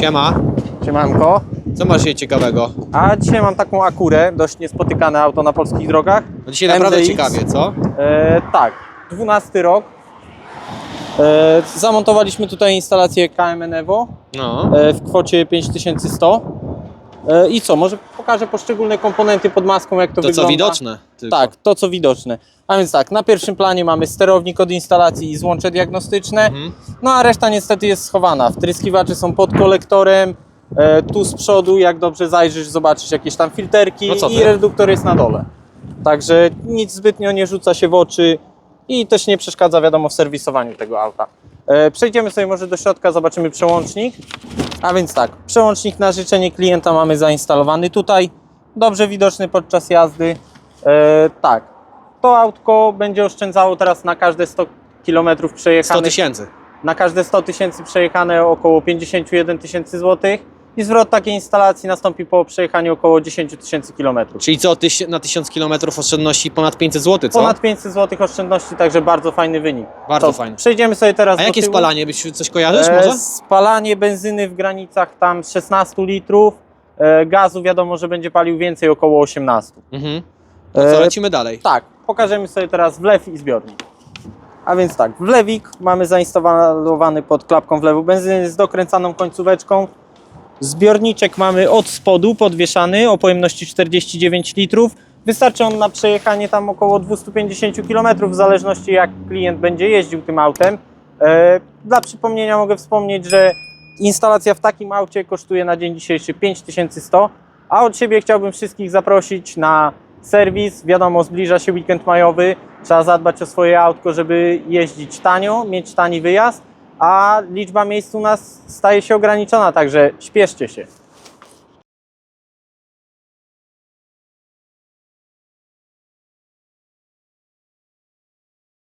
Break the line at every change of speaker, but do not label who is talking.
Siema.
Siemanko.
Co masz dzisiaj ciekawego?
A dzisiaj mam taką Akurę, dość niespotykane auto na polskich drogach.
No dzisiaj naprawdę
MDX.
ciekawie, co?
E, tak, 12 rok. E, zamontowaliśmy tutaj instalację KMN Evo
No.
e, w kwocie 5100. E, I co, może pokażę poszczególne komponenty pod maską, jak to,
To
wygląda.
co widoczne? Tylko.
Tak, to co widoczne. A więc tak, na pierwszym planie mamy sterownik od instalacji i złącze diagnostyczne.
Mhm.
No a reszta niestety jest schowana. Wtryskiwacze są pod kolektorem. E, tu z przodu, jak dobrze zajrzysz, zobaczysz jakieś tam filterki
No
i reduktor jest na dole. Także nic zbytnio nie rzuca się w oczy i też nie przeszkadza, wiadomo, w serwisowaniu tego auta. E, przejdziemy sobie może do środka, zobaczymy przełącznik. A więc tak, przełącznik na życzenie klienta mamy zainstalowany tutaj. Dobrze widoczny podczas jazdy. E, tak, to autko będzie oszczędzało teraz na każde 100 km
100
przejechanych
tysięcy.
na każde 100 tysięcy przejechane około 51 tysięcy złotych i zwrot takiej instalacji nastąpi po przejechaniu około 10 tysięcy kilometrów.
Czyli co, tyś, na 1000 km oszczędności ponad 500 zł, co?
Ponad 500 złotych oszczędności, także bardzo fajny wynik.
Bardzo
To
fajny.
Przejdziemy sobie teraz
A jakie
tyłu.
spalanie? Byś coś kojarzysz
E,
może?
Spalanie benzyny w granicach tam 16 litrów, e, gazu wiadomo, że będzie palił więcej, około 18.
Mhm. Co,
E,
lecimy dalej.
Tak, pokażemy sobie teraz wlew i zbiornik. A więc tak, wlewik mamy zainstalowany pod klapką wlewu benzyny z dokręcaną końcóweczką. Zbiorniczek mamy od spodu podwieszany o pojemności 49 litrów. Wystarczy on na przejechanie tam około 250 km w zależności jak klient będzie jeździł tym autem. E, Dla przypomnienia mogę wspomnieć, że instalacja w takim aucie kosztuje na dzień dzisiejszy 5100, a od siebie chciałbym wszystkich zaprosić na serwis. Wiadomo, zbliża się weekend majowy, trzeba zadbać o swoje autko, żeby jeździć tanio, mieć tani wyjazd, a liczba miejsc u nas staje się ograniczona, także śpieszcie się.